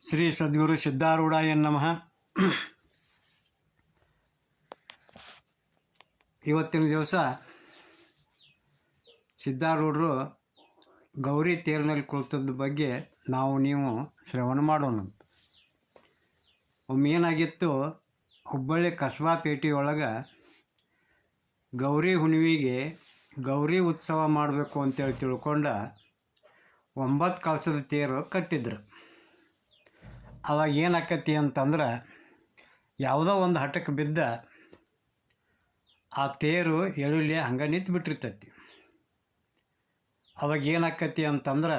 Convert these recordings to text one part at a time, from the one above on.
ಶ್ರೀ ಸದ್ಗುರು ಸಿದ್ಧಾರೂಢಾಯ ನಮಃ. ಇವತ್ತಿನ ದಿವಸ ಸಿದ್ಧಾರೂಢರು ಗೌರಿ ತೇರಿನಲ್ಲಿ ಕುಳಿತದ ಬಗ್ಗೆ ನಾವು ನೀವು ಶ್ರವಣ ಮಾಡೋಣ ಒಮ್ಮೆ ಏನಾಗಿತ್ತು, ಹುಬ್ಬಳ್ಳಿ ಕಸ್ಬಾ ಪೇಟೆಯೊಳಗೆ ಗೌರಿ ಹುಣ್ಣಿಮೆಗೆ ಗೌರಿ ಉತ್ಸವ ಮಾಡಬೇಕು ಅಂತೇಳಿ ತಿಳ್ಕೊಂಡ ಒಂಬತ್ತು ಕಳಸದ ತೇರು ಕಟ್ಟಿದ್ರು. ಅವಾಗ ಏನಾಕತಿ ಅಂತಂದ್ರೆ ಯಾವುದೋ ಒಂದು ಹಠಕ್ಕೆ ಬಿದ್ದ ಆ ತೇರು ಎಳುಲಿ ಹಂಗೆ ನಿಂತು ಬಿಟ್ಟಿರ್ತೈತಿ. ಅವಾಗ ಏನಾಕತಿ ಅಂತಂದ್ರೆ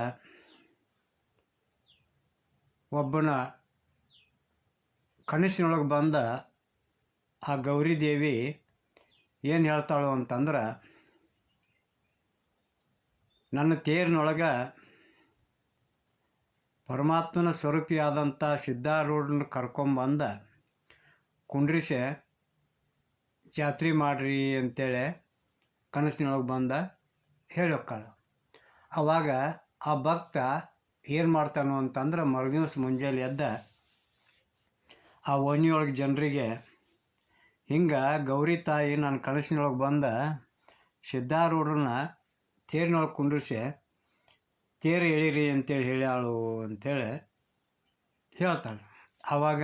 ಒಬ್ಬನ ಕನಸಿನೊಳಗೆ ಬಂದ ಆ ಗೌರಿ ದೇವಿ ಏನು ಹೇಳ್ತಾಳು ಅಂತಂದ್ರೆ, ನನ್ನ ತೇರಿನೊಳಗೆ ಪರಮಾತ್ಮನ ಸ್ವರೂಪಿಯಾದಂಥ ಸಿದ್ಧಾರೂಢನ ಕರ್ಕೊಂಬಂದ ಕುಂಡ್ರಿಸೆ, ಜಾತ್ರೆ ಮಾಡ್ರಿ ಅಂತೇಳಿ ಕನಸಿನೊಳಗೆ ಬಂದ ಹೇಳೋಕ್ಕಾಳು. ಆವಾಗ ಆ ಭಕ್ತ ಏನು ಮಾಡ್ತಾನೋ ಅಂತಂದ್ರೆ ಮರುದಿವಸ ಮುಂಜಾನೆ ಎದ್ದ ಆ ಓಣಿಯೊಳಗೆ ಜನರಿಗೆ, ಹಿಂಗೆ ಗೌರಿ ತಾಯಿ ನನ್ನ ಕನಸಿನೊಳಗೆ ಬಂದ ಸಿದ್ಧಾರೂಢನ ತೇರಿನೊಳಗೆ ಕುಂಡ್ರಿಸಿ ತೇರು ಎಳೀರಿ ಅಂತೇಳಿ ಹೇಳ್ಯಾಳು ಅಂತೇಳಿ ಹೇಳ್ತಾಳೆ. ಆವಾಗ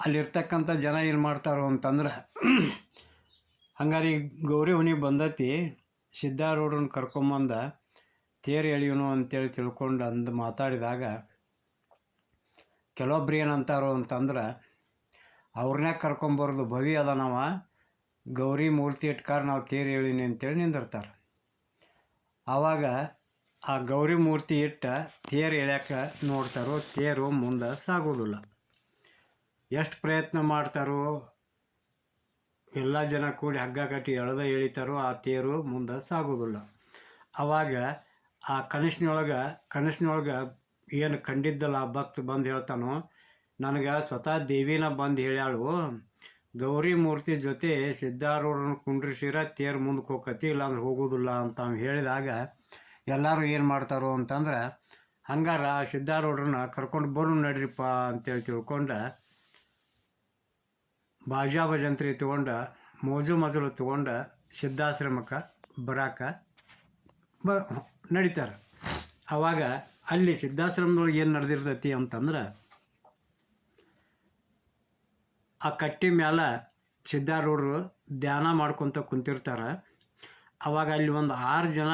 ಅಲ್ಲಿರ್ತಕ್ಕಂಥ ಜನ ಏನು ಮಾಡ್ತಾರೋ ಅಂತಂದ್ರೆ, ಹಂಗಾರೆ ಗೌರಿ ಹುಣಿ ಬಂದತಿ ಸಿದ್ಧಾರೂಢನ ಕರ್ಕೊಂಬಂದ ತೇರು ಎಳಿಯೋನು ಅಂತೇಳಿ ತಿಳ್ಕೊಂಡು ಅಂದು ಮಾತಾಡಿದಾಗ, ಕೆಲವೊಬ್ರು ಏನಂತಾರೋ ಅಂತಂದ್ರೆ, ಅವ್ರನ್ನೇ ಕರ್ಕೊಂಬರೋದು ಭವಿ ಅದ ನಾವ ಗೌರಿ ಮೂರ್ತಿ ಇಟ್ಕಾರ ನಾವು ತೇರು ಎಳೀನಿ ಅಂತೇಳಿ ನಿಂದಿರ್ತಾರೆ. ಆವಾಗ ಆ ಗೌರಿ ಮೂರ್ತಿ ಇಟ್ಟ ತೇರು ಎಳ್ಯಾಕ ನೋಡ್ತಾರೋ ತೇರು ಮುಂದೆ ಸಾಗೋದಿಲ್ಲ. ಎಷ್ಟು ಪ್ರಯತ್ನ ಮಾಡ್ತಾರೋ, ಎಲ್ಲ ಜನ ಕೂಡಿ ಹಗ್ಗ ಕಟ್ಟಿ ಎಳೆದ ಎಳಿತಾರೋ ಆ ತೇರು ಮುಂದೆ ಸಾಗೋದಿಲ್ಲ. ಆವಾಗ ಆ ಕನಸಿನೊಳಗೆ ಕನಸಿನೊಳಗೆ ಏನು ಕಂಡಿದ್ದಲ್ಲ ಭಕ್ತ ಬಂದು ಹೇಳ್ತಾನೋ, ನನಗೆ ಸ್ವತಃ ದೇವಿನ ಬಂದು ಹೇಳ್ಯಾಳು ಗೌರಿ ಮೂರ್ತಿ ಜೊತೆ ಸಿದ್ಧಾರೂಢರನ್ನ ಕುಂಡ್ರಿಸಿರ ತೇರು ಮುಂದಕ್ಕೆ ಹೋಗತಿ ಇಲ್ಲಾಂದ್ರೆ ಹೋಗೋದಿಲ್ಲ ಅಂತ ಹೇಳಿದಾಗ ಎಲ್ಲರೂ ಏನು ಮಾಡ್ತಾರೋ ಅಂತಂದ್ರೆ, ಹಂಗಾರ ಸಿದ್ಧಾರೂಢರನ್ನ ಕರ್ಕೊಂಡು ಬರು ನಡ್ರಿಪ್ಪ ಅಂತೇಳಿ ತಿಳ್ಕೊಂಡು ಬಾಜಾ ಭಜಂತ್ರಿ ತೊಗೊಂಡು, ಮೋಜು ಮಜಲು ತೊಗೊಂಡು ಸಿದ್ಧಾಶ್ರಮಕ್ಕೆ ಬರಾಕ ಬ ನಡೀತಾರೆ. ಆವಾಗ ಅಲ್ಲಿ ಸಿದ್ಧಾಶ್ರಮದೊಳಗೆ ಏನು ನಡೆದಿರ್ತೈತಿ ಅಂತಂದ್ರೆ ಆ ಕಟ್ಟಿ ಮೇಲೆ ಸಿದ್ಧಾರೂಢರು ಧ್ಯಾನ ಮಾಡ್ಕೊತ ಕುಂತಿರ್ತಾರೆ. ಅವಾಗ ಅಲ್ಲಿ ಒಂದು ಆರು ಜನ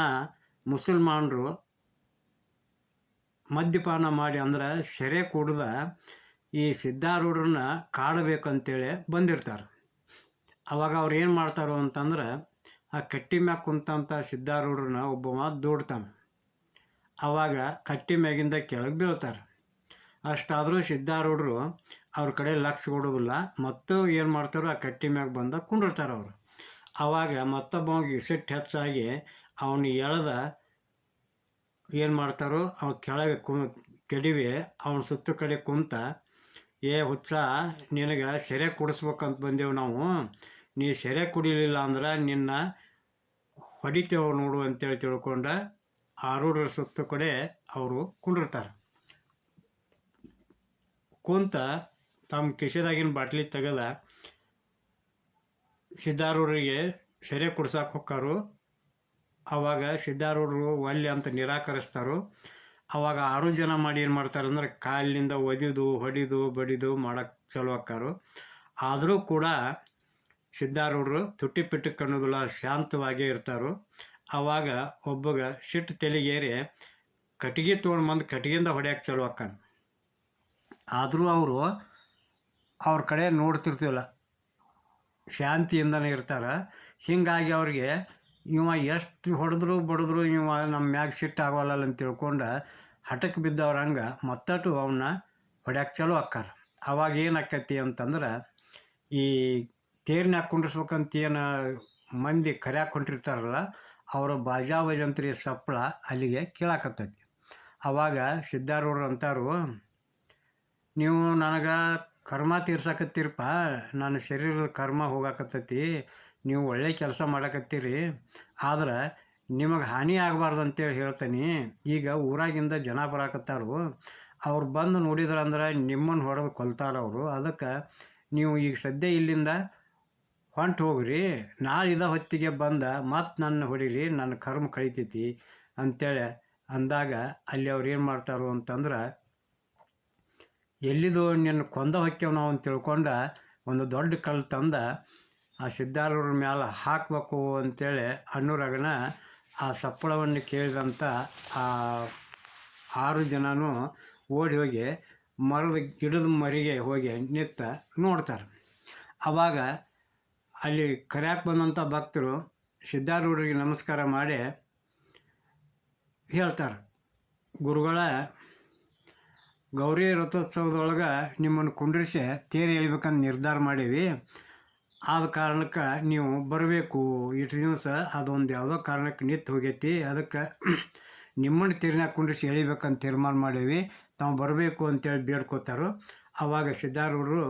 ಮುಸಲ್ಮಾನರು ಮದ್ಯಪಾನ ಮಾಡಿ ಅಂದ್ರೆ ಸೆರೆ ಕುಡ್ದ ಈ ಸಿದ್ಧಾರೂಢರನ್ನ ಕಾಡಬೇಕಂತೇಳಿ ಬಂದಿರ್ತಾರೆ. ಅವಾಗ ಅವ್ರು ಏನು ಮಾಡ್ತಾರೋ ಅಂತಂದ್ರೆ ಆ ಕಟ್ಟಿ ಮ್ಯಾಗ ಕುಂತಂಥ ಸಿದ್ಧಾರೂಢರನ್ನ ಒಬ್ಬವ ದೂಡ್ತಾನೆ. ಅವಾಗ ಕಟ್ಟಿ ಮ್ಯಾಗಿಂದ ಕೆಳಗೆ ಬೀಳ್ತಾರೆ. ಅಷ್ಟಾದರೂ ಸಿದ್ಧಾರೂಢರು ಅವ್ರ ಕಡೆ ಲಕ್ಸ್ ಕೊಡೋದಿಲ್ಲ. ಮತ್ತು ಏನು ಮಾಡ್ತಾರೋ ಆ ಕಟ್ಟಿ ಮ್ಯಾಗ ಬಂದ ಕುಂಡಿರ್ತಾರೆ ಅವರು. ಆವಾಗ ಮತ್ತೊಬ್ಬ ಸಿಟ್ಟು ಹೆಚ್ಚಾಗಿ ಅವನು ಎಳೆದ ಏನು ಮಾಡ್ತಾರೋ ಅವ ಕೆಳಗೆ ಕು, ಕೆಡಿವೆ ಅವನ ಸುತ್ತ ಕಡೆ ಕುಂತ, ಏ ಹುಚ್ಚ, ನಿನಗೆ ಸೆರೆ ಕುಡಿಸ್ಬೇಕಂತ ಬಂದೆವು ನಾವು. ನೀ ಸೆರೆ ಕುಡಿಲಿಲ್ಲ ಅಂದ್ರೆ ನಿನ್ನ ಹೊಡಿತೇವೆ ನೋಡು ಅಂತೇಳಿ ತಿಳ್ಕೊಂಡು ಆರೂಢರ ಸುತ್ತ ಕಡೆ ಅವರು ಕುಂಡಿರ್ತಾರೆ. ಕುಂತ ತಮ್ಮ ಕಿಶೆದಾಗಿನ ಬಾಟ್ಲಿ ತೆಗೆದ ಸಿದ್ಧಾರೂಢರಿಗೆ ಸೆರೆ ಕುಡ್ಸಕ್ಕೆ ಹೊಕ್ಕಾರು. ಅವಾಗ ಸಿದ್ಧಾರೂಢರು ಒಲ್ಲೆ ಅಂತ ನಿರಾಕರಿಸ್ತಾರೋ. ಅವಾಗ ಆರು ಜನ ಮಾಡಿ ಏನು ಮಾಡ್ತಾರೆ ಅಂದ್ರೆ ಕಾಲಿನಿಂದ ಒದಿದು, ಹೊಡಿದು, ಬಡಿದು ಮಾಡಕ್ಕೆ ಚಲೋ ಹಾಕಾರು ಆದರೂ ಕೂಡ ಸಿದ್ಧಾರೂಢರು ತುಟ್ಟಿ ಪಿಟ್ಟು ಕಣ್ಣುಗಳ ಶಾಂತವಾಗೇ ಇರ್ತಾರೋ. ಅವಾಗ ಒಬ್ಬಗ ಸಿಟ್ಟು ತೆಲಿಗೇರಿ ಕಟ್ಟಿಗೆ ತೊಗೊಂಡು ಬಂದು ಕಟ್ಟಿಗೆಯಿಂದ ಹೊಡ್ಯಕ್ಕೆ ಚಲೋ ಆಕ್ಕಾನ ಆದರೂ ಅವರು ಅವ್ರ ಕಡೆ ನೋಡ್ತಿರ್ತೀವಲ್ಲ. ಶಾಂತಿಯಿಂದನೇ ಇರ್ತಾರೆ. ಹೀಗಾಗಿ ಅವ್ರಿಗೆ ಇವ ಎಷ್ಟು ಹೊಡೆದ್ರು ಬಡಿದ್ರು ಇವ ನಮ್ಮ ಮ್ಯಾಗ ಸಿಟ್ಟು ಆಗೋಲ್ಲ ಅಂತ ತಿಳ್ಕೊಂಡು ಹಠಕ್ಕೆ ಬಿದ್ದವ್ರ ಹಂಗೆ ಮತ್ತಟು ಅವನ್ನ ಹೊಡ್ಯಾಕೆ ಚಲೋ ಆಕ್ಕಾರ ಅವಾಗ ಏನು ಆಕೈತಿ ಅಂತಂದ್ರೆ ಈ ತೇರ್ನ್ಯಾಗ ಕುಂಡ್ರಿಸ್ಬೇಕಂತ ಏನು ಮಂದಿ ಕರ್ಯಾಕೆ ಹೊಂಟಿರ್ತಾರಲ್ಲ, ಅವರ ಬಾಜಾ ಭಜಂತ್ರಿ ಸಪ್ಪಳ ಅಲ್ಲಿಗೆ ಕೇಳಾಕತ್ತೈತಿ. ಅವಾಗ ಸಿದ್ಧಾರೂಢರು ಅಂತಾರು ನೀವು ನನಗೆ ಕರ್ಮ ತೀರ್ಸಕತ್ತೀರಪ್ಪ. ನನ್ನ ಶರೀರದ ಕರ್ಮ ಹೋಗಾಕತ್ತೈತಿ. ನೀವು ಒಳ್ಳೆ ಕೆಲಸ ಮಾಡಕತ್ತೀರಿ. ಆದ್ರೆ ನಿಮಗೆ ಹಾನಿ ಆಗಬಾರ್ದು ಅಂತೇಳಿ ಹೇಳ್ತೀನಿ. ಈಗ ಊರಾಗಿಂದ ಜನ ಬರಾಕತ್ತಾರು. ಅವ್ರು ಬಂದು ನೋಡಿದ್ರಂದ್ರೆ ನಿಮ್ಮನ್ನು ಹೊಡೆದು ಕೊಲ್ತಾರ ಅವರು. ಅದಕ್ಕೆ ನೀವು ಈಗ ಸದ್ಯ ಇಲ್ಲಿಂದ ಹೊಂಟು ಹೋಗ್ರಿ. ನಾಳಿದ ಹೊತ್ತಿಗೆ ಬಂದ ಮತ್ತೆ ನನ್ನ ಹೊಡೀರಿ. ನನ್ನ ಕರ್ಮ ಕಳಿತೈತಿ ಅಂತೇಳಿ ಅಂದಾಗ ಅಲ್ಲಿ ಅವ್ರು ಏನು ಮಾಡ್ತಾರೋ ಅಂತಂದ್ರೆ ಎಲ್ಲಿದು ನಿನ್ನ ಕೊಂದ ಹೊಕ್ಕೆವ್ ನಾವು ಅಂತ ತಿಳ್ಕೊಂಡ ಒಂದು ದೊಡ್ಡ ಕಲ್ಲು ತಂದ ಆ ಸಿದ್ಧಾರೂಢರ ಮ್ಯಾಲೆ ಹಾಕಬೇಕು ಅಂತೇಳಿ ಅಣ್ಣೂರಗನ ಆ ಸಪ್ಪಳವನ್ನು ಕೇಳಿದಂಥ ಆ ಆರು ಜನನೂ ಓಡಿ ಹೋಗಿ ಮರದ ಗಿಡದ ಮರಿಗೆ ಹೋಗಿ ನಿತ್ತ ನೋಡ್ತಾರೆ. ಆವಾಗ ಅಲ್ಲಿ ಕರ್ಯಾಕೆ ಬಂದಂಥ ಭಕ್ತರು ಸಿದ್ಧಾರೂಢರಿಗೆ ನಮಸ್ಕಾರ ಮಾಡಿ ಹೇಳ್ತಾರೆ. ಗುರುಗಳ ಗೌರಿ ರಥೋತ್ಸವದೊಳಗೆ ನಿಮ್ಮನ್ನು ಕುಂಡ್ರಿಸಿ ತೇರು ಎಳಿಬೇಕಂತ ನಿರ್ಧಾರ ಮಾಡೀವಿ. ಆದ ಕಾರಣಕ್ಕೆ ನೀವು ಬರಬೇಕು. ಇಷ್ಟು ದಿವಸ ಅದೊಂದು ಯಾವುದೋ ಕಾರಣಕ್ಕೆ ನಿಂತು ಹೋಗೈತಿ. ಅದಕ್ಕೆ ನಿಮ್ಮನ್ನು ತೇರಿನಾಗ ಕುಂಡ್ರಿಸಿ ಎಳಿಬೇಕಂತ ತೀರ್ಮಾನ ಮಾಡೀವಿ. ತಾವು ಬರಬೇಕು ಅಂತೇಳಿ ಬೇಡ್ಕೋತಾರೋ. ಆವಾಗ ಸಿದ್ಧಾರೂರು,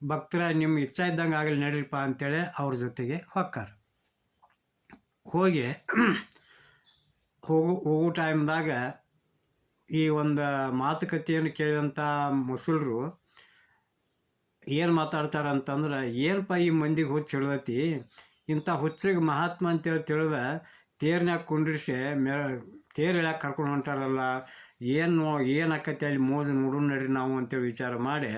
ಭಕ್ತರ ನಿಮ್ಮ ಇಚ್ಛಾ ಇದ್ದಂಗೆ ಆಗಲಿ ನಡೀರಿಪ್ಪ ಅಂತೇಳಿ ಅವ್ರ ಜೊತೆಗೆ ಹೊಕ್ಕಾರ. ಹೋಗಿ ಹೋಗು, ಹೋಗೋ ಟೈಮ್ದಾಗ ಈ ಒಂದು ಮಾತುಕತೆಯನ್ನು ಕೇಳಿದಂಥ ಮೊಸಲ್ರು ಏನು ಮಾತಾಡ್ತಾರೆ ಅಂತಂದ್ರೆ ಏನಪ್ಪ ಈ ಮಂದಿಗೆ ಹುಚ್ಚು ಹಿಡ್ದತಿ? ಇಂಥ ಹುಚ್ಚಿಗೆ ಮಹಾತ್ಮ ಅಂತೇಳಿ ತಿಳಿದ ತೇರ್ನ್ಯಾಗ ಕುಂಡ್ರಿಸಿ ಮೇ, ತೇರು ಹೇಳಕ್ಕೆ ಕರ್ಕೊಂಡು ಹೊಂಟಾರಲ್ಲ, ಏನು ಏನು ಅಲ್ಲಿ ಮೋಜು ನೋಡು ನಡ್ರಿ ನಾವು? ಅಂತೇಳಿ ವಿಚಾರ ಮಾಡಿ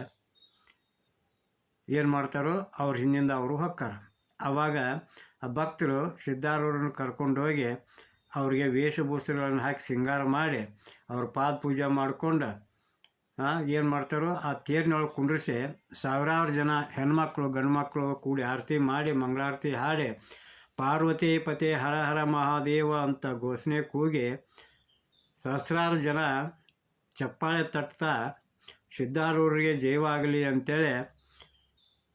ಏನು ಮಾಡ್ತಾರೋ ಅವ್ರ ಹಿಂದಿಂದ ಅವರು ಹೊಕ್ಕಾರ. ಆವಾಗ ಆ ಭಕ್ತರು ಸಿದ್ಧಾರೂಢರನ್ನು ಕರ್ಕೊಂಡು ಹೋಗಿ ಅವ್ರಿಗೆ ವೇಷಭೂಷಗಳನ್ನು ಹಾಕಿ ಸಿಂಗಾರ ಮಾಡಿ ಅವ್ರ ಪಾದ ಪೂಜೆ ಮಾಡಿಕೊಂಡು ಏನು ಮಾಡ್ತಾರೋ ಆ ತೇರಿನೊಳಗೆ ಕುಂಡ್ರಿಸಿ ಸಾವಿರಾರು ಜನ ಹೆಣ್ಮಕ್ಳು ಗಂಡು ಮಕ್ಕಳು ಕೂಡಿ ಆರತಿ ಮಾಡಿ, ಮಂಗಳಾರತಿ ಹಾಡಿ, ಪಾರ್ವತಿ ಪತಿ ಹರ ಹರ ಮಹಾದೇವ ಅಂತ ಘೋಷಣೆ ಕೂಗಿ ಸಹಸ್ರಾರು ಜನ ಚಪ್ಪಾಳೆ ತಟ್ತಾ, ಸಿದ್ಧಾರೂರಿಗೆ ಜೈವಾಗಲಿ ಅಂತೇಳಿ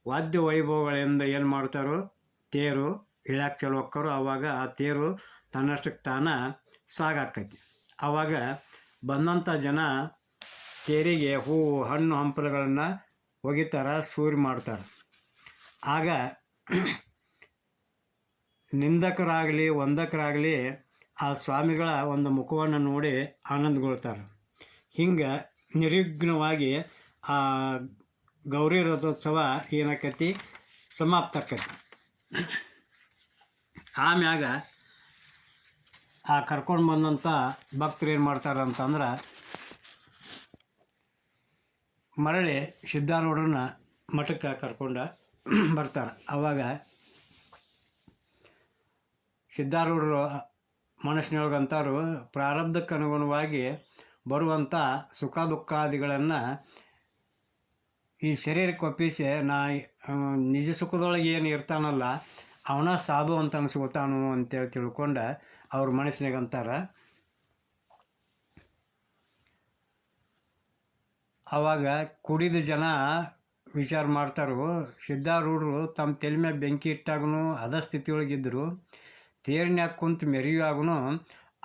ವಾದ್ಯ ವೈಭವಗಳಿಂದ ಏನು ಮಾಡ್ತಾರೋ ತೇರು ಇಳ್ಯಾಕೆ ಚಲೋ ಆವಾಗ ಆ ತೇರು ತನ್ನಷ್ಟಕ್ಕೆ ತಾನ ಸಾಗಾಕೈತಿ. ಆವಾಗ ಬಂದಂಥ ಜನ ತೇರಿಗೆ ಹೂವು ಹಣ್ಣು, ಹಂಪಲುಗಳನ್ನು ಒಗಿತಾರ, ಸೂರಿ ಮಾಡ್ತಾರೆ. ಆಗ ನಿಂದಕರಾಗಲಿ ಒಂದಕರಾಗಲಿ ಆ ಸ್ವಾಮಿಗಳ ಒಂದು ಮುಖವನ್ನು ನೋಡಿ ಆನಂದಗೊಳ್ತಾರೆ. ಹಿಂಗೆ ನಿರ್ವಿಘ್ನವಾಗಿ ಆ ಗೌರಿ ರಥೋತ್ಸವ ಏನಾಕತಿ? ಸಮಾಪ್ತ ಆಕತಿ. ಆಮ್ಯಾಗ ಆ ಕರ್ಕೊಂಡು ಬಂದಂಥ ಭಕ್ತರು ಏನು ಮಾಡ್ತಾರೆ ಅಂತಂದ್ರೆ ಮರಳಿ ಸಿದ್ಧಾರೂಢರನ್ನ ಮಠಕ್ಕೆ ಕರ್ಕೊಂಡು ಬರ್ತಾರೆ. ಆವಾಗ ಸಿದ್ಧಾರೂಢರು ಮನಸ್ಸಿನೊಳಗೆ ಅಂತಾರು ಪ್ರಾರಬ್ಧಕ್ಕೆ ಅನುಗುಣವಾಗಿ ಬರುವಂಥ ಸುಖ ದುಃಖಾದಿಗಳನ್ನು ಈ ಶರೀರಕ್ಕೆ ಒಪ್ಪಿಸಿ, ನಾ ನಿಜ ಸುಖದೊಳಗೆ ಏನು ಇರ್ತಾನಲ್ಲ, ಅವನ ಸಾಧು ಅಂತ ಅನ್ಸ್ಕೊತಾನು ಅಂತೇಳಿ ತಿಳ್ಕೊಂಡು ಅವ್ರ ಮನಸ್ಸಿನಾಗ ಅಂತಾರೆ. ಆವಾಗ ಕುಡಿದ ಜನ ವಿಚಾರ ಮಾಡ್ತಾರೋ. ಸಿದ್ಧಾರೂಢರು ತಮ್ಮ ತಲೆ ಬೆಂಕಿ ಇಟ್ಟಾಗೂ ಅದ ಸ್ಥಿತಿಯೊಳಗಿದ್ದರು ತೇರಿನ್ಯಾಗ ಕುಂತು ಮೆರೆಯುವಾಗೂ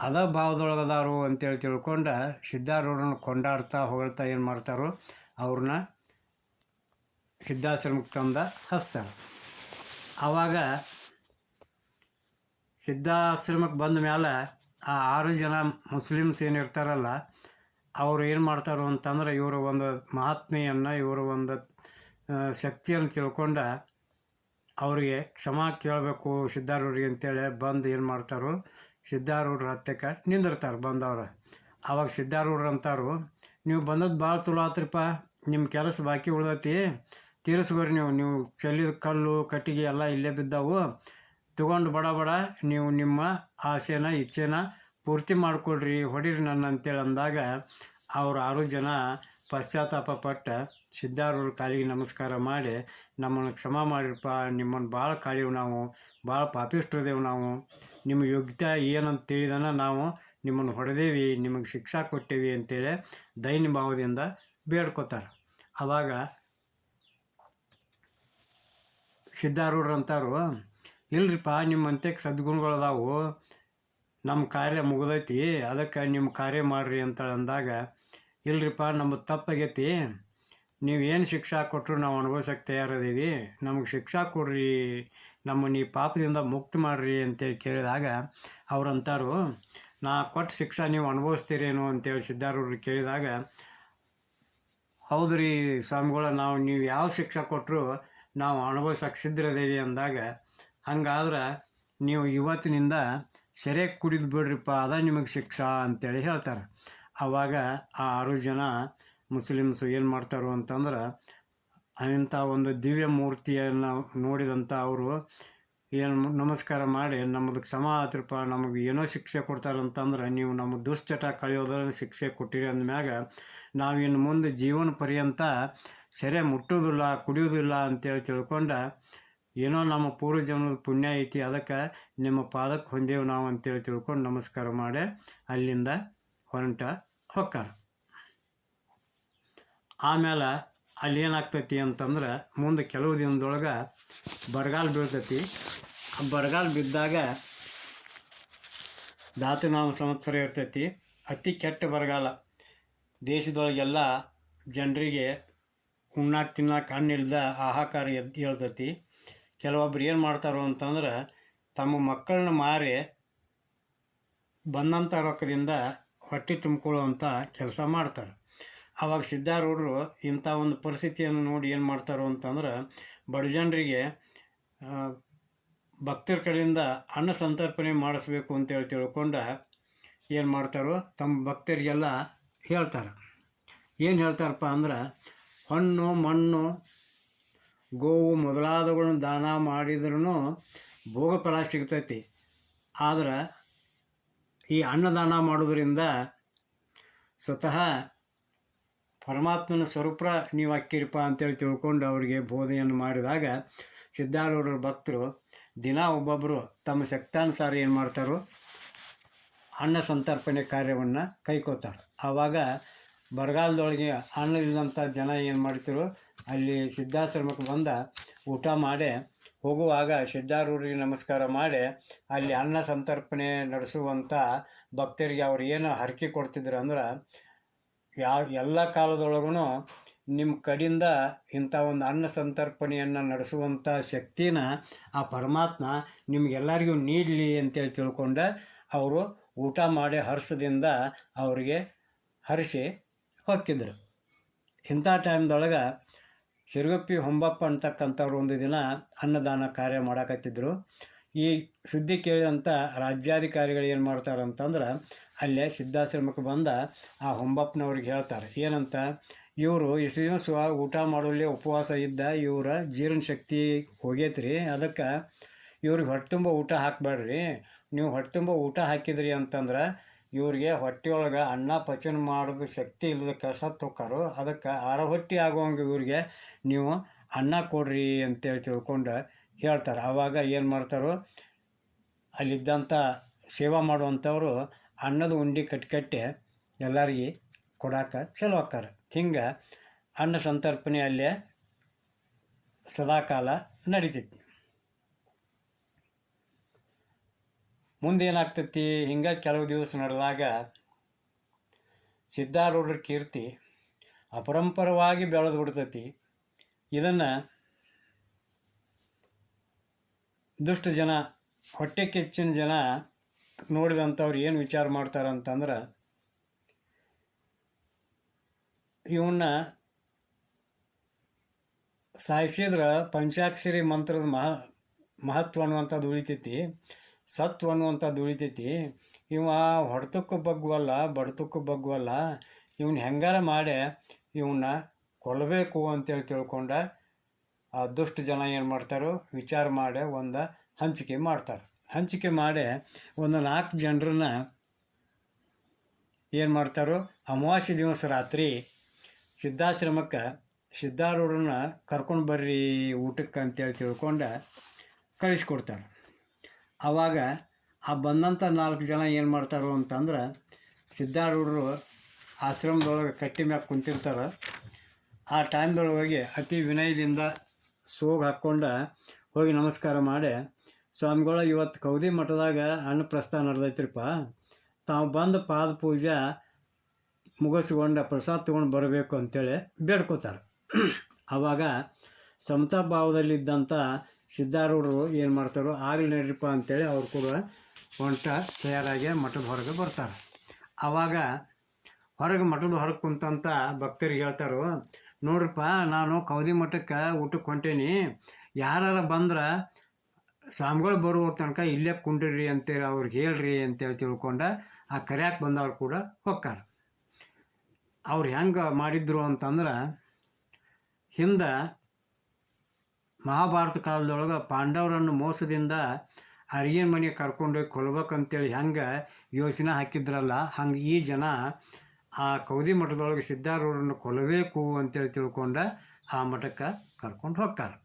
ಅದ ಭಾವದೊಳಗದಾರು ಅಂತೇಳಿ ತಿಳ್ಕೊಂಡು ಸಿದ್ಧಾರೂಢರನ್ನ ಕೊಂಡಾಡ್ತಾ ಹೊಗಳ್ತಾ ಏನು ಮಾಡ್ತಾರೋ ಅವ್ರನ್ನ ಸಿದ್ಧಾಶ್ರಮಕ್ಕೆ ತಂದ ಹಚ್ತಾರೆ. ಆವಾಗ ಸಿದ್ಧಾಶ್ರಮಕ್ಕೆ ಬಂದ ಮೇಲೆ ಆ ಆರು ಜನ ಮುಸ್ಲಿಮ್ಸ್ ಏನು ಇರ್ತಾರಲ್ಲ, ಅವರು ಏನು ಮಾಡ್ತಾರೋ ಅಂತಂದ್ರೆ ಇವರು ಒಂದು ಮಹಾತ್ಮೆಯನ್ನು, ಇವರು ಒಂದು ಶಕ್ತಿಯನ್ನು ತಿಳ್ಕೊಂಡು ಅವರಿಗೆ ಕ್ಷಮಾ ಕೇಳಬೇಕು ಸಿದ್ಧಾರೂಢರಿಗೆ ಅಂತೇಳಿ ಬಂದು ಏನು ಮಾಡ್ತಾರೋ ಸಿದ್ಧಾರೂಢರ ಹತ್ತಕ್ಕೆ ನಿಂದಿರ್ತಾರೆ ಬಂದವರು. ಆವಾಗ ಸಿದ್ಧಾರೂಢರು ಅಂತಾರು, ನೀವು ಬಂದದ್ದು ಭಾಳ ಚಲೋ ಆತ್ರಿಪ್ಪ ನಿಮ್ಮ ಕೆಲಸ ಬಾಕಿ ಉಳ್ದೈತಿ, ತೀರಿಸ್ಕೊರಿ ನೀವು ನೀವು ಚೆಲ್ಲಿದ ಕಲ್ಲು, ಕಟ್ಟಿಗೆ ಎಲ್ಲ ಇಲ್ಲೇ ಬಿದ್ದಾವು ತಗೊಂಡು ಬಡ ಬಡ, ನೀವು ನಿಮ್ಮ ಆಸೆನ, ಇಚ್ಛೆನ ಪೂರ್ತಿ ಮಾಡಿಕೊಡ್ರಿ ಹೊಡೀರಿ ನನ್ನ ಅಂತೇಳಿ ಅಂದಾಗ ಅವರು ಆರು ಜನ ಪಶ್ಚಾತ್ತಾಪ ಪಟ್ಟ ಸಿದ್ಧಾರೂಢ ಕಾಲಿಗೆ ನಮಸ್ಕಾರ ಮಾಡಿ, ನಮ್ಮನ್ನು ಕ್ಷಮ ಮಾಡಿರಪ್ಪ, ನಿಮ್ಮನ್ನು ಭಾಳ ಕಾಲಿವು ನಾವು, ಭಾಳ ಪಾಪಿಷ್ಟ್ರದೇವು ನಾವು, ನಿಮ್ಮ ಯೋಗ್ಯತೆ ಏನಂತ ತಿಳಿದನ ನಾವು ನಿಮ್ಮನ್ನು ಹೊಡೆದೇವಿ, ನಿಮಗೆ ಶಿಕ್ಷಾ ಕೊಟ್ಟೇವಿ ಅಂತೇಳಿ ದೈನ್ಯ ಭಾವದಿಂದ ಬೇಡ್ಕೋತಾರೆ. ಆವಾಗ ಸಿದ್ಧಾರೂಢರು ಅಂತಾರು ಇಲ್ರಿಪ್ಪ ನಿಮ್ಮ ಅಂತ್ಯಕ್ಕೆ ಸದ್ಗುಣಗಳದಾವು ನಮ್ಮ ಕಾರ್ಯ ಮುಗ್ದೈತಿ, ಅದಕ್ಕೆ ನಿಮ್ಮ ಕಾರ್ಯ ಮಾಡ್ರಿ ಅಂತ ಅಂದಾಗ ಇಲ್ರಿಪ್ಪ ನಮ್ಮ ತಪ್ಪಾಗೈತಿ ನೀವು ಏನು ಶಿಕ್ಷಾ ಕೊಟ್ಟರು ನಾವು ಅನುಭವಿಸೋಕೆ ತಯಾರದೀವಿ. ನಮಗೆ ಶಿಕ್ಷಾ ಕೊಡ್ರಿ, ನಮ್ಮನ್ನು ಈ ಪಾಪದಿಂದ ಮುಕ್ತ ಮಾಡ್ರಿ ಅಂತೇಳಿ ಕೇಳಿದಾಗ ಅವ್ರು ಅಂತಾರು, ನಾ ಕೊಟ್ಟು ಶಿಕ್ಷಾ ನೀವು ಅನುಭವಿಸ್ತೀರೇನು ಅಂತೇಳಿ ಸಿದ್ಧಾರೂಢರು ಕೇಳಿದಾಗ ಹೌದು ರೀ ಸ್ವಾಮಿಗಳ, ನಾವು ನೀವು ಯಾವ ಶಿಕ್ಷೆ ಕೊಟ್ಟರು ನಾವು ಅನುಭವಿಸೋಕೆ ಸಿದ್ಧರದೇವಿ ಅಂದಾಗ ಹಂಗಾದ್ರೆ ನೀವು ಇವತ್ತಿನಿಂದ ಸೆರೆ ಕುಡಿದು ಬಿಡ್ರಿಪ್ಪ, ಅದ ನಿಮಗೆ ಶಿಕ್ಷಾ ಅಂತೇಳಿ ಹೇಳ್ತಾರೆ. ಆವಾಗ ಆ ಆರು ಜನ ಮುಸ್ಲಿಮ್ಸ್ ಏನು ಮಾಡ್ತಾರೋ ಅಂತಂದ್ರೆ ಅಂಥ ಒಂದು ದಿವ್ಯ ಮೂರ್ತಿಯನ್ನು ನೋಡಿದಂಥ ಅವರು ಏನು ನಮಸ್ಕಾರ ಮಾಡಿ ನಮ್ಮದು ಕ್ಷಮ ಆತ್ರಪ್ಪ ನಮಗೆ ಏನೋ ಶಿಕ್ಷೆ ಕೊಡ್ತಾರಂತಂದ್ರೆ ನೀವು ನಮ್ಮ ದುಶ್ಚಟ ಕಳೆಯೋದನ್ನು ಶಿಕ್ಷೆ ಕೊಟ್ಟಿರಿ ಅಂದಮ್ಯಾಗ ಇನ್ನು ಮುಂದೆ ಜೀವನ ಪರ್ಯಂತ ಸೆರೆ ಮುಟ್ಟೋದಿಲ್ಲ, ಕುಡಿಯೋದಿಲ್ಲ ಅಂತೇಳಿ ತಿಳ್ಕೊಂಡು ಏನೋ ನಮ್ಮ ಪೂರ್ವಜನ್ಮದ ಪುಣ್ಯ ಐತಿ, ಅದಕ್ಕೆ ನಿಮ್ಮ ಪಾದಕ್ಕೆ ಹೊಂದೇವು ನಾವು ಅಂತೇಳಿ ತಿಳ್ಕೊಂಡು ನಮಸ್ಕಾರ ಮಾಡಿ ಅಲ್ಲಿಂದ ಹೊರಟ ಹೊಕ್ಕಾರ ಆಮೇಲೆ ಅಲ್ಲಿ ಏನಾಗ್ತೈತಿ ಅಂತಂದ್ರೆ ಮುಂದೆ ಕೆಲವು ದಿನದೊಳಗೆ ಬರಗಾಲ ಬೀಳ್ತೈತಿ. ಬರಗಾಲ ಬಿದ್ದಾಗ ಧಾತುನಾಮ ಸಂವತ್ಸರ ಇರ್ತೈತಿ. ಅತಿ ಕೆಟ್ಟ ಬರಗಾಲ. ದೇಶದೊಳಗೆಲ್ಲ ಜನರಿಗೆ ಉಣ್ಣಾಕ್ ತಿನ್ನಾಕ ಹಣ್ಣಿಲ್ದ ಹಾಹಾಕಾರ ಎದ್ದು ಹೇಳ್ತೈತಿ. ಕೆಲವೊಬ್ರು ಏನು ಮಾಡ್ತಾರೋ ಅಂತಂದ್ರೆ ತಮ್ಮ ಮಕ್ಕಳನ್ನ ಮಾರಿ ಬಂದಂಥ ರೊಕ್ಕದಿಂದ ಹೊಟ್ಟೆ ತುಂಬಿಕೊಳ್ಳುವಂಥ ಕೆಲಸ ಮಾಡ್ತಾರೆ. ಆವಾಗ ಸಿದ್ಧಾರೂಢರು ಇಂಥ ಒಂದು ಪರಿಸ್ಥಿತಿಯನ್ನು ನೋಡಿ ಏನು ಮಾಡ್ತಾರೋ ಅಂತಂದ್ರೆ ಬಡ ಜನರಿಗೆ ಭಕ್ತರ ಕಡೆಯಿಂದ ಅನ್ನ ಸಂತರ್ಪಣೆ ಮಾಡಿಸ್ಬೇಕು ಅಂತೇಳಿ ತಿಳ್ಕೊಂಡು ಏನು ಮಾಡ್ತಾರೋ ತಮ್ಮ ಭಕ್ತರಿಗೆಲ್ಲ ಹೇಳ್ತಾರೆ. ಏನು ಹೇಳ್ತಾರಪ್ಪ ಅಂದ್ರೆ, ಹಣ್ಣು, ಮಣ್ಣು ಗೋವು ಮೊದಲಾದವುಗಳನ್ನು ದಾನ ಮಾಡಿದ್ರೂ ಭೋಗ ಫಲ ಸಿಗ್ತೈತಿ. ಆದ್ರೆ ಈ ಅನ್ನದಾನ ಮಾಡೋದರಿಂದ ಸ್ವತಃ ಪರಮಾತ್ಮನ ಸ್ವರೂಪ ನೀವು ಅಕ್ಕಿರಪ್ಪ ಅಂತೇಳಿ ತಿಳ್ಕೊಂಡು ಅವರಿಗೆ ಬೋಧನೆಯನ್ನು ಮಾಡಿದಾಗ ಸಿದ್ಧಾರೂಢರ ಭಕ್ತರು ದಿನ ಒಬ್ಬೊಬ್ಬರು ತಮ್ಮ ಶಕ್ತಾನುಸಾರ ಏನು ಮಾಡ್ತಾರೋ ಅನ್ನ ಸಂತರ್ಪಣೆ ಕಾರ್ಯವನ್ನು ಕೈಕೋತಾರೆ. ಆವಾಗ ಬರಗಾಲದೊಳಗೆ ಇಲ್ಲದಂಥ ಜನ ಏನು ಮಾಡ್ತಿರೋ ಅಲ್ಲಿ ಸಿದ್ಧಾಶ್ರಮಕ್ಕೆ ಬಂದ, ಊಟ ಮಾಡಿ ಹೋಗುವಾಗ ಸಿದ್ಧಾರೂರಿಗೆ ನಮಸ್ಕಾರ ಮಾಡಿ ಅಲ್ಲಿ ಅನ್ನ ಸಂತರ್ಪಣೆ ನಡೆಸುವಂಥ ಭಕ್ತರಿಗೆ ಅವ್ರು ಏನು ಹರಕೆ ಕೊಡ್ತಿದ್ರು ಅಂದ್ರೆ ಯಾವ ಎಲ್ಲ ಕಾಲದೊಳಗೂ ನಿಮ್ಮ ಕಡೆಯಿಂದ ಇಂಥ ಒಂದು ಅನ್ನ ಸಂತರ್ಪಣೆಯನ್ನು ನಡೆಸುವಂಥ ಶಕ್ತಿನ ಆ ಪರಮಾತ್ಮ ನಿಮಗೆಲ್ಲರಿಗೂ ನೀಡಲಿ ಅಂತೇಳಿ ತಿಳ್ಕೊಂಡು ಅವರು ಊಟ ಮಾಡಿ ಹರ್ಷದಿಂದ ಅವರಿಗೆ ಹರಿಸಿ ಹೊಕ್ಕಿದ್ರು. ಇಂಥ ಟೈಮ್ದೊಳಗೆ ಸಿರುಗಪ್ಪಿ ಹೊಂಬಪ್ಪ ಅಂತಕ್ಕಂಥವ್ರು ಒಂದು ದಿನ ಅನ್ನದಾನ ಕಾರ್ಯ ಮಾಡಾಕತ್ತಿದ್ರು. ಈ ಸುದ್ದಿ ಕೇಳಿದಂಥ ರಾಜ್ಯಾಧಿಕಾರಿಗಳು ಏನು ಮಾಡ್ತಾರೆ ಅಂತಂದ್ರೆ ಅಲ್ಲೇ ಸಿದ್ಧಾಶ್ರಮಕ್ಕೆ ಬಂದ ಆ ಹೊಂಬಪ್ಪನವ್ರಿಗೆ ಹೇಳ್ತಾರೆ, ಏನಂತ, ಇವರು ಇಷ್ಟು ಸ್ವ ಊಟ ಮಾಡೋಲ್ಲಿ ಉಪವಾಸ ಇದ್ದ ಇವರ ಜೀರ್ಣ ಶಕ್ತಿ ಹೋಗೈತ್ರಿ, ಅದಕ್ಕೆ ಇವ್ರಿಗೆ ಹೊಟ್ಟೆ ತುಂಬ ಊಟ ಹಾಕಬೇಡ್ರಿ, ನೀವು ಹೊಟ್ಟೆ ತುಂಬ ಊಟ ಹಾಕಿದ್ರಿ ಅಂತಂದ್ರೆ ಇವ್ರಿಗೆ ಹೊಟ್ಟೆಯೊಳಗೆ ಅನ್ನ ಪಚನ ಮಾಡೋದು ಶಕ್ತಿ ಇಲ್ಲದ ಸತ್ತು ತೊಕ್ಕಾರು. ಅದಕ್ಕೆ ಆರ ಹೊಟ್ಟೆ ಆಗುವಂಗೆ ಇವ್ರಿಗೆ ನೀವು ಅನ್ನ ಕೊಡ್ರಿ ಅಂತೇಳಿ ತಿಳ್ಕೊಂಡು ಹೇಳ್ತಾರೆ. ಆವಾಗ ಏನು ಮಾಡ್ತಾರೋ? ಅಲ್ಲಿದ್ದಂಥ ಸೇವಾ ಮಾಡುವಂಥವರು ಅನ್ನದ ಉಂಡಿ ಕಟ್ಕಟ್ಟೆ ಎಲ್ಲರಿಗೆ ಕೊಡಕ್ಕೆ ಚಲೋ ಆಕ್ಕಾರ. ಹಿಂಗೆ ಅನ್ನ ಸಂತರ್ಪಣೆ ಅಲ್ಲೇ ಸದಾಕಾಲ ನಡೀತೈತಿ. ಮುಂದೆ ಏನಾಗ್ತೈತಿ ಹಿಂಗೆ ಕೆಲವು ದಿವಸ ನಡೆದಾಗ ಸಿದ್ಧಾರೂಢರ ಕೀರ್ತಿ ಅಪರಂಪರವಾಗಿ ಬೆಳೆದು ಬಿಡ್ತೈತಿ. ಇದನ್ನು ದುಷ್ಟ ಜನ, ಹೊಟ್ಟೆ ಕೆಚ್ಚಿನ ಜನ ನೋಡಿದಂಥವ್ರು ಏನು ವಿಚಾರ ಮಾಡ್ತಾರಂತಂದ್ರೆ ಇವನ್ನ ಸಾಯಿಸಿದ್ರೆ ಪಂಚಾಕ್ಷರಿ ಮಂತ್ರದ ಮಹ, ಮಹತ್ವ ಅನ್ನುವಂಥದ್ದು ಉಳಿತೈತಿ. ಸತ್ವ ಅನ್ನುವಂಥದ್ದು ಉಳಿತೈತಿ. ಇವ ಹೊಡೆತಕ್ಕೂ ಬಗ್ಗುವಲ್ಲ, ಬಡತಕ್ಕೂ ಬಗ್ಗುವಲ್ಲ ಇವನ್ನ ಹೆಂಗಾರ ಮಾಡಿ ಇವನ್ನ ಕೊಲ್ಲಬೇಕು ಅಂತೇಳಿ ತಿಳ್ಕೊಂಡ ಆ ಜನ ಏನು ಮಾಡ್ತಾರೋ ವಿಚಾರ ಮಾಡಿ ಒಂದು ಹಂಚಿಕೆ ಮಾಡ್ತಾರೆ. ಹಂಚಿಕೆ ಮಾಡಿ ಒಂದು ನಾಲ್ಕು ಜನರನ್ನ ಏನು ಮಾಡ್ತಾರೋ ಅಮಾವಾಸ್ಯೆ ದಿವಸ ರಾತ್ರಿ ಸಿದ್ಧಾಶ್ರಮಕ್ಕೆ ಸಿದ್ಧಾರೂಢರನ್ನ ಕರ್ಕೊಂಡು ಬರ್ರಿ ಊಟಕ್ಕೆ ಅಂತೇಳಿ ತಿಳ್ಕೊಂಡು ಕಳಿಸ್ಕೊಡ್ತಾರೆ. ಆವಾಗ ಆ ಬಂದಂಥ ನಾಲ್ಕು ಜನ ಏನು ಮಾಡ್ತಾರೋ ಅಂತಂದ್ರೆ ಸಿದ್ಧಾರೂಢರು ಆಶ್ರಮದೊಳಗೆ ಕಟ್ಟಿ ಮ್ಯಾಗ ಕುಂತಿರ್ತಾರೆ. ಆ ಟೈಮ್ದೊಳಗೆ ಅತಿ ವಿನಯದಿಂದ ಸೋಗ್ ಹಾಕ್ಕೊಂಡು ಹೋಗಿ ನಮಸ್ಕಾರ ಮಾಡಿ, ಸ್ವಾಮಿಗಳ, ಇವತ್ತು ಕೌದಿ ಮಠದಾಗ ಅನ್ನಪ್ರಸ್ಥ ನಡೆದೈತ್ರಿಪ್ಪ ತಾವು ಬಂದು ಪಾದ ಪೂಜೆ ಮುಗಿಸ್ಕೊಂಡು ಪ್ರಸಾದ ತೊಗೊಂಡು ಬರಬೇಕು ಅಂತೇಳಿ ಬೇಡ್ಕೋತಾರೆ. ಆವಾಗ ಸಮತಾ ಭಾವದಲ್ಲಿದ್ದಂಥ ಸಿದ್ಧಾರೂಢರು ಏನು ಮಾಡ್ತಾರೋ ಆಗಲಿ ನಡ್ರಿಪ್ಪ ಅಂತೇಳಿ ಅವ್ರು ಕೂಡ ಹೊಂಟ ತಯಾರಾಗಿ ಮಠದ ಹೊರಗೆ ಬರ್ತಾರೆ. ಆವಾಗ ಹೊರಗೆ ಮಠದ ಹೊರಗೆ ಕುಂತಂತ ಭಕ್ತರಿಗೆ ಹೇಳ್ತಾರೋ, ನೋಡ್ರಪ್ಪ, ನಾನು ಕೌದಿ ಮಠಕ್ಕೆ ಊಟಕ್ಕೆ ಹೊಂಟೇನಿ. ಯಾರಾರ ಬಂದ್ರೆ ಸ್ವಾಮಿಗಳು ಬರುವ ತನಕ ಇಲ್ಲೇ ಕುಂಡ್ರಿ ಅಂತೇಳಿ ಅವ್ರಿಗೆ ಹೇಳ್ರಿ ಅಂತೇಳಿ ತಿಳ್ಕೊಂಡ ಆ ಕರ್ಯಾಕೆ ಬಂದವ್ರು ಕೂಡ ಹೊಕ್ಕಾರ ಅವ್ರು ಹೆಂಗೆ ಮಾಡಿದ್ರು ಅಂತಂದ್ರೆ ಹಿಂದೆ ಮಹಾಭಾರತ ಕಾಲದೊಳಗೆ ಪಾಂಡವರನ್ನು ಮೋಸದಿಂದ ಅರಿಯನ್ ಮನೆಗೆ ಕರ್ಕೊಂಡೋಗಿ ಕೊಲ್ಬೇಕಂತೇಳಿ ಹೆಂಗೆ ಯೋಚನೆ ಹಾಕಿದ್ರಲ್ಲ, ಹಂಗೆ ಈ ಜನ ಆ ಕೌದಿ ಮಠದೊಳಗೆ ಸಿದ್ಧಾರೂಢರನ್ನು ಕೊಲ್ಲಬೇಕು ಅಂತೇಳಿ ತಿಳ್ಕೊಂಡ ಆ ಮಠಕ್ಕೆ ಕರ್ಕೊಂಡು ಹೋಗ್ತಾರೆ.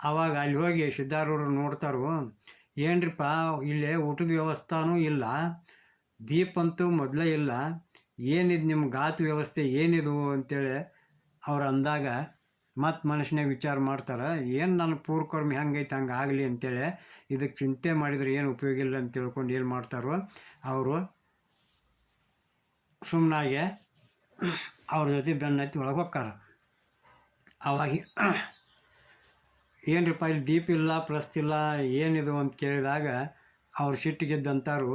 ಆವಾಗ ಅಲ್ಲಿ ಹೋಗಿ ಸಿದ್ಧಾರೂಢರು ನೋಡ್ತಾರೋ ಏನ್ರಿಪ್ಪ ಇಲ್ಲೇ ಊಟದ ವ್ಯವಸ್ಥಾನೂ ಇಲ್ಲ ದೀಪಂತೂ ಮೊದಲೇ ಇಲ್ಲ, ಏನಿದು ನಿಮ್ಮ ಗಾತು ವ್ಯವಸ್ಥೆ ಏನಿದು ಅಂತೇಳಿ ಅವ್ರು ಅಂದಾಗ ಮತ್ತು ಮನಸ್ಸಿನಾಗ ವಿಚಾರ ಮಾಡ್ತಾರೆ, ಏನು ನನ್ನ ಪೂರ್ವಕರ್ಮ ಹೆಂಗೈತೆ, ಹಂಗೆ ಆಗಲಿ ಅಂತೇಳಿ ಇದಕ್ಕೆ ಚಿಂತೆ ಮಾಡಿದ್ರೆ ಏನು ಉಪಯೋಗ ಇಲ್ಲ ಅಂತ ತಿಳ್ಕೊಂಡು ಏನು ಮಾಡ್ತಾರೋ ಅವರು ಸುಮ್ಮನಾಗೆ ಅವ್ರ ಜೊತೆ ಬೆನ್ನತ್ತಿ ಒಳಗೆ ಹೋಗ್ತಾರ ಅವಾಗ ಏನ್ರಿಪ್ಪ, ಇಲ್ಲಿ ದೀಪ ಇಲ್ಲ ಪ್ರಸ್ತಿಲ್ಲ ಏನಿದು ಅಂತ ಕೇಳಿದಾಗ ಅವ್ರು ಸಿಟ್ಟಿಗೆದ್ದಂತಾರು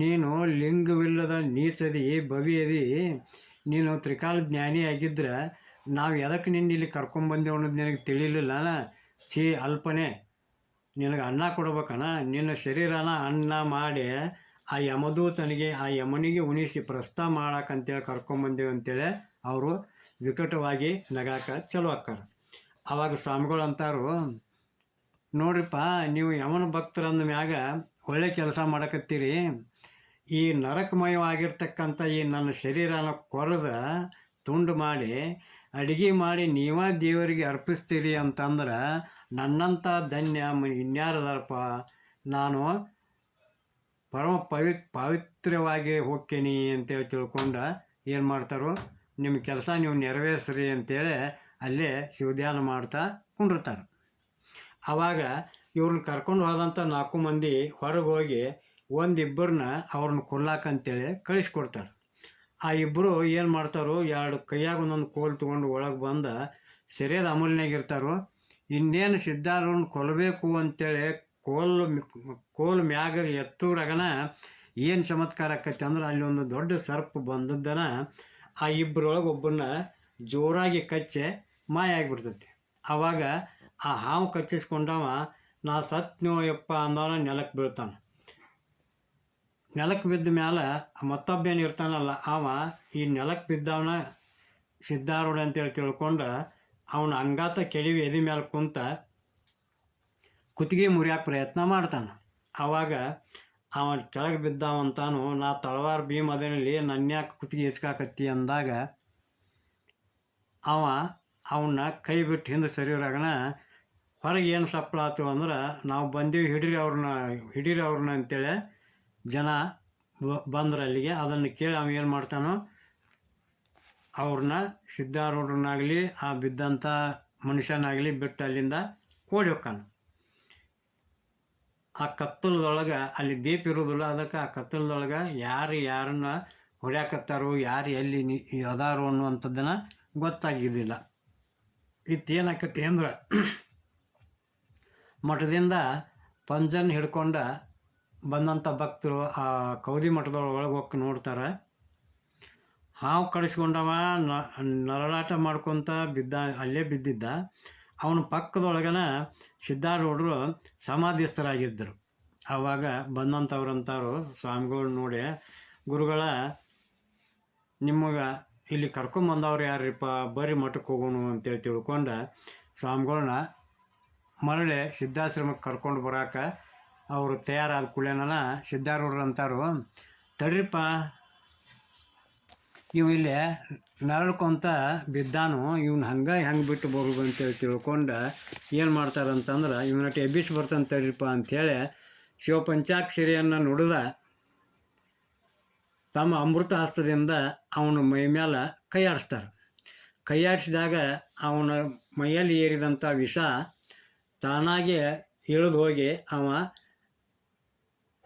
ನೀನು ಲಿಂಗವಿಲ್ಲದ ನೀಚದಿ ಬವಿಯದಿ ನೀನು ತ್ರಿಕಾಲ ಜ್ಞಾನಿ ಆಗಿದ್ರೆ ನಾವು ಎದಕ್ಕೆ ನಿನ್ನ ಇಲ್ಲಿ ಕರ್ಕೊಂಬಂದೇವು ಅನ್ನೋದು ನಿನಗೆ ತಿಳಿಲಿಲ್ಲ ಛೀ, ಅಲ್ಪನೆ. ನಿನಗೆ ಅನ್ನ ಕೊಡ್ಬೇಕನ? ನಿನ್ನ ಶರೀರನ ಅನ್ನ ಮಾಡಿ ಆ ಯಮದೂತನಿಗೆ, ಆ ಯಮನಿಗೆ ಉಣಿಸಿ ಪ್ರಸ್ತಾವ ಮಾಡಕ್ಕಂತೇಳಿ ಕರ್ಕೊಂಬಂದೇವು ಅಂತೇಳಿ ಅವರು ವಿಕಟವಾಗಿ ನಗಾಕ ಚಲೋ ಆಕ್ಕಾರ ಅವಾಗ ಸ್ವಾಮಿಗಳು ಅಂತಾರು, ನೋಡ್ರಿಪ್ಪ, ನೀವು ಯಮನ ಭಕ್ತರಂದ ಮ್ಯಾಗ ಒಳ್ಳೆ ಕೆಲಸ ಮಾಡಕತ್ತೀರಿ. ಈ ನರಕಮಯವಾಗಿರ್ತಕ್ಕಂಥ ಈ ನನ್ನ ಶರೀರನ ಕೊರೆದ ತುಂಡು ಮಾಡಿ ಅಡಿಗೆ ಮಾಡಿ ನೀವ ದೇವರಿಗೆ ಅರ್ಪಿಸ್ತೀರಿ ಅಂತಂದ್ರೆ ನನ್ನಂಥ ಧನ್ಯ ಇನ್ಯಾರದಾರಪ್ಪ? ನಾನು ಪರಮ ಪವಿ ಪವಿತ್ರವಾಗಿ ಹೋಗ್ತೀನಿ ಅಂತೇಳಿ ತಿಳ್ಕೊಂಡು ಏನು ಮಾಡ್ತಾರೋ ನಿಮ್ಮ ಕೆಲಸ ನೀವು ನೆರವೇರಿಸ್ರಿ ಅಂತೇಳಿ ಅಲ್ಲೇ ಶಿವಧ್ಯಾನ ಮಾಡ್ತಾ ಕುಂಡಿರ್ತಾರೆ. ಆವಾಗ ಇವ್ರನ್ನ ಕರ್ಕೊಂಡು ಹೋದಂಥ ನಾಲ್ಕು ಮಂದಿ ಹೊರಗೆ ಹೋಗಿ ಒಂದಿಬ್ಬರನ್ನ ಅವ್ರನ್ನ ಕೊಲ್ಲಾಕಂತೇಳಿ ಕಳಿಸ್ಕೊಡ್ತಾರೆ. ಆ ಇಬ್ಬರು ಏನು ಮಾಡ್ತಾರೋ, ಎರಡು ಕೈಯಾಗ ಒಂದೊಂದು ಕೋಲ್ ತೊಗೊಂಡು ಒಳಗೆ ಬಂದು ಸರಿಯಾದ ಅಮೂಲ್ಯಾಗಿರ್ತಾರೋ ಇನ್ನೇನು ಸಿದ್ಧಾರೂಢನ ಕೊಲ್ಲಬೇಕು ಅಂತೇಳಿ ಕೋಲು ಕೋಲು ಮ್ಯಾಗ ಎತ್ತೂರಾಗನ ಏನು ಚಮತ್ಕಾರ ಆಕೈತಿ ಅಂದ್ರೆ ಅಲ್ಲಿ ಒಂದು ದೊಡ್ಡ ಸರ್ಪ್ ಬಂದದ್ದನ ಆ ಇಬ್ಬರೊಳಗೆ ಒಬ್ಬನ್ನ ಜೋರಾಗಿ ಕಚ್ಚೆ ಮಾಯ ಆಗಿಬಿಡ್ತೈತಿ. ಆವಾಗ ಆ ಹಾವು ಕಚ್ಚಿಸ್ಕೊಂಡವ, ನಾ ಸತ್ನೋ ಯಪ್ಪ ಅಂದವನ ನೆಲಕ್ಕೆ ಬೀಳ್ತಾನೆ. ನೆಲಕ್ಕೆ ಬಿದ್ದ ಮ್ಯಾಲ ಮತ್ತೊಬ್ಬ ಏನು ಇರ್ತಾನಲ್ಲ ಅವ, ಈ ನೆಲಕ್ಕೆ ಬಿದ್ದವನ ಸಿದ್ಧಾರೂಢ ಅಂತೇಳಿ ತಿಳ್ಕೊಂಡು ಅವನ ಅಂಗಾತ ಕೆಡವಿ ಎದೆ ಮೇಲೆ ಕುಂತ ಕುತ್ತಿಗೆ ಮುರಿಯೋಕೆ ಪ್ರಯತ್ನ ಮಾಡ್ತಾನೆ. ಆವಾಗ ಅವ ಕೆಳಗೆ ಬಿದ್ದಾವಂತಾನು ನಾ ತಳವಾರ ಭೀಮ್ ಅದೇನಲ್ಲಿ, ನನ್ಯಾಕೆ ಕುತ್ತಿಗೆ ಇಸ್ಕಾಕತ್ತಿ ಅಂದಾಗ ಅವ ಅವನ್ನ ಕೈ ಬಿಟ್ಟು ಹಿಂದೆ ಸರಿಯೋರಾಗಣ, ಹೊರಗೆ ಏನು ಸಪ್ಪಳ ಆತು ಅಂದ್ರೆ, ನಾವು ಬಂದೀವಿ ಹಿಡೀರಿ ಅವ್ರನ್ನ ಹಿಡೀರಿ ಅವ್ರನ್ನ ಅಂತೇಳಿ ಜನ ಬಂದ್ರೆ ಅಲ್ಲಿಗೆ, ಅದನ್ನು ಕೇಳಿ ಅವ ಏನು ಮಾಡ್ತಾನೋ, ಅವ್ರನ್ನ ಸಿದ್ಧಾರೂಢರನ್ನಾಗಲಿ ಆ ಬಿದ್ದಂಥ ಮನುಷ್ಯನಾಗಲಿ ಬಿಟ್ಟು ಅಲ್ಲಿಂದ ಓಡಿ ಹೋಗ್ತಾನೆ. ಆ ಕತ್ತಲದೊಳಗೆ ಅಲ್ಲಿ ದೀಪ ಇರೋದಿಲ್ಲ, ಅದಕ್ಕೆ ಆ ಕತ್ತಲದೊಳಗೆ ಯಾರು ಯಾರನ್ನ ಹೊಡ್ಯಾಕತ್ತಾರೋ, ಯಾರು ಎಲ್ಲಿ ಅದಾರೋ ಅನ್ನುವಂಥದ್ದನ್ನು ಗೊತ್ತಾಗಿದ್ದಿಲ್ಲ. ಇತ್ತೇನಾಕತಿ ಅಂದ್ರೆ, ಮಠದಿಂದ ಪಂಜನ್ ಹಿಡ್ಕೊಂಡ ಬಂದಂಥ ಭಕ್ತರು ಆ ಕೌದಿ ಮಠದೊಳಗೆ ಒಳಗೆ ಹೋಗಿ ನೋಡ್ತಾರೆ. ಹಾವು ಕಳಿಸ್ಕೊಂಡವ ನರಳಾಟ ಮಾಡ್ಕೊತ ಬಿದ್ದ, ಅಲ್ಲೇ ಬಿದ್ದಿದ್ದ. ಅವನ ಪಕ್ಕದೊಳಗನ ಸಿದ್ಧಾರೂಢರು ಸಮಾಧಿಸ್ಥರಾಗಿದ್ದರು. ಆವಾಗ ಬಂದಂಥವ್ರಂತಾರು ಸ್ವಾಮಿಗಳು ನೋಡಿ, ಗುರುಗಳ, ನಿಮಗೆ ಇಲ್ಲಿ ಕರ್ಕೊಂಬಂದವ್ರು ಯಾರಿಪ್ಪ? ಬರೀ ಮಠಕ್ಕೆ ಹೋಗೋಣ ಅಂತೇಳಿ ತಿಳ್ಕೊಂಡು ಸ್ವಾಮಿಗಳನ್ನ ಮರಳಿ ಸಿದ್ಧಾಶ್ರಮಕ್ಕೆ ಕರ್ಕೊಂಡು ಬರಾಕ ಅವರು ತಯಾರಾದ ಕೂಡಲೇನ ಸಿದ್ಧಾರೂಢರು ಅಂತಾರು ತಡ್ರಿಪ್ಪ, ಇವು ಇಲ್ಲಿ ನರಳ್ಕೊಂತ ಬಿದ್ದಾನು, ಇವ್ನ ಹಂಗೆ ಹೆಂಗೆ ಬಿಟ್ಟು ಬರ್ಬೋದು ಅಂತೇಳಿ ತಿಳ್ಕೊಂಡು ಏನು ಮಾಡ್ತಾರಂತಂದ್ರೆ ಇವನಟ್ಟು ಎಬ್ಬಿಸಿ ಬರ್ತಾನೆ ತಡ್ರಿಪ್ಪ ಅಂಥೇಳಿ ಶಿವಪಂಚಾಕ್ಷರಿಯನ್ನು ನುಡಿದ ತಮ್ಮ ಅಮೃತ ಹಸ್ತದಿಂದ ಅವನ ಮೈ ಮೇಲೆ ಕೈ ಕೈಯಾಡಿಸಿದಾಗ ಅವನ ಮೈಯಲ್ಲಿ ಏರಿದಂಥ ವಿಷ ತಾನಾಗೆ ಇಳಿದು ಹೋಗಿ ಅವ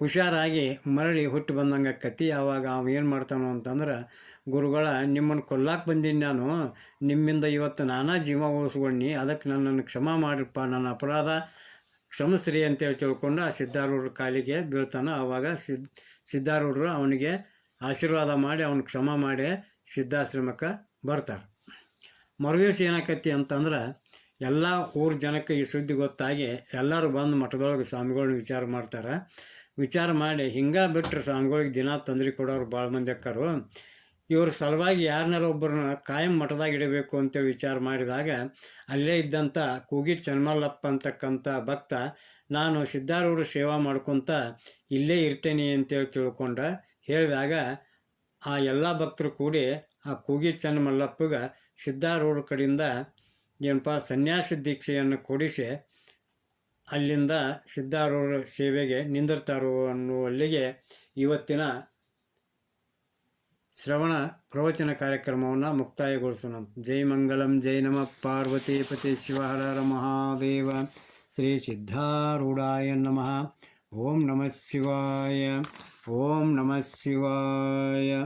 ಹುಷಾರಾಗಿ ಮರಳಿ ಹುಟ್ಟು ಬಂದಂಗೆ ಕತ್ತಿ ಆವಾಗ ಅವ ಏನು ಮಾಡ್ತಾನೋ ಅಂತಂದ್ರೆ, ಗುರುಗಳ ನಿಮ್ಮನ್ನು ಕೊಲ್ಲಾಕೆ ಬಂದೀನಿ ನಾನು. ನಿಮ್ಮಿಂದ ಇವತ್ತು ನಾನಾ ಜೀವ ಉಳಿಸ್ಕೊಂಡಿ ಅದಕ್ಕೆ ನನ್ನನ್ನು ಕ್ಷಮ ಮಾಡಿರಪ್ಪ. ನನ್ನ ಅಪರಾಧ ಕ್ಷಮಶ್ರೀ ಅಂತೇಳಿ ತಿಳ್ಕೊಂಡು ಆ ಸಿದ್ಧಾರೂಢರ ಕಾಲಿಗೆ ಬೀಳ್ತಾನೆ. ಆವಾಗ ಸಿದ್, ಸಿದ್ಧಾರೂಢರು ಅವನಿಗೆ ಆಶೀರ್ವಾದ ಮಾಡಿ ಅವನು ಕ್ಷಮ ಮಾಡಿ ಸಿದ್ಧಾಶ್ರಮಕ್ಕೆ ಬರ್ತಾರೆ. ಮರುದಿವ್ಸ ಏನಾಕತಿ ಅಂತಂದ್ರೆ, ಎಲ್ಲ ಊರ ಜನಕ್ಕೆ ಈ ಸುದ್ದಿ ಗೊತ್ತಾಗಿ ಎಲ್ಲರೂ ಬಂದು ಮಠದೊಳಗೆ ಸ್ವಾಮಿಗಳನ್ನ ವಿಚಾರ ಮಾಡ್ತಾರೆ. ವಿಚಾರ ಮಾಡಿ, ಹಿಂಗೆ ಬಿಟ್ಟರೆ ಸ್ವಾಮಿಗಳಿಗೆ ದಿನ ತೊಂದರೆ ಕೊಡೋರು ಭಾಳ ಮಂದಿ ಅಕ್ಕರು. ಇವ್ರ ಸಲುವಾಗಿ ಯಾರನ್ನಾರ ಒಬ್ಬರನ್ನ ಕಾಯಂ ಮಠದಾಗ ಇಡಬೇಕು ಅಂತೇಳಿ ವಿಚಾರ ಮಾಡಿದಾಗ, ಅಲ್ಲೇ ಇದ್ದಂಥ ಕೂಗಿ ಚನ್ಮಲ್ಲಪ್ಪ ಅಂತಕ್ಕಂಥ ಭಕ್ತ, ನಾನು ಸಿದ್ಧಾರೂಢ ಸೇವಾ ಮಾಡ್ಕೊತ ಇಲ್ಲೇ ಇರ್ತೇನೆ ಅಂತೇಳಿ ತಿಳ್ಕೊಂಡ. ಹೇಳಿದಾಗ ಆ ಎಲ್ಲ ಭಕ್ತರು ಕೂಡಿ ಆ ಕೂಗಿ ಚನ್ಮಲ್ಲಪ್ಪಗೆ ಸಿದ್ಧಾರೂಢ ಕಡೆಯಿಂದ ಏನಪ್ಪ ಸನ್ಯಾಸ ದೀಕ್ಷೆಯನ್ನು ಕೊಡಿಸಿ ಅಲ್ಲಿಂದ ಸಿದ್ಧಾರೂಢ ಸೇವೆಗೆ ನಿಂದಿರ್ತಾರೋ ಅನ್ನುವಲ್ಲಿಗೆ ಇವತ್ತಿನ ಶ್ರವಣ ಪ್ರವಚನ ಕಾರ್ಯಕ್ರಮವನ್ನು ಮುಕ್ತಾಯಗೊಳಿಸೋಣ. ಜೈ ಮಂಗಲಂ, ಜೈ ನಮಃ. ಪಾರ್ವತಿ ಪತಿ ಶಿವಹರ ಮಹಾದೇವ. ಶ್ರೀ ಸಿದ್ಧಾರೂಢಾಯ ನಮಃ. ಓಂ ನಮಃ ಶಿವಾಯ. ಓಂ ನಮಃ ಶಿವಾಯ.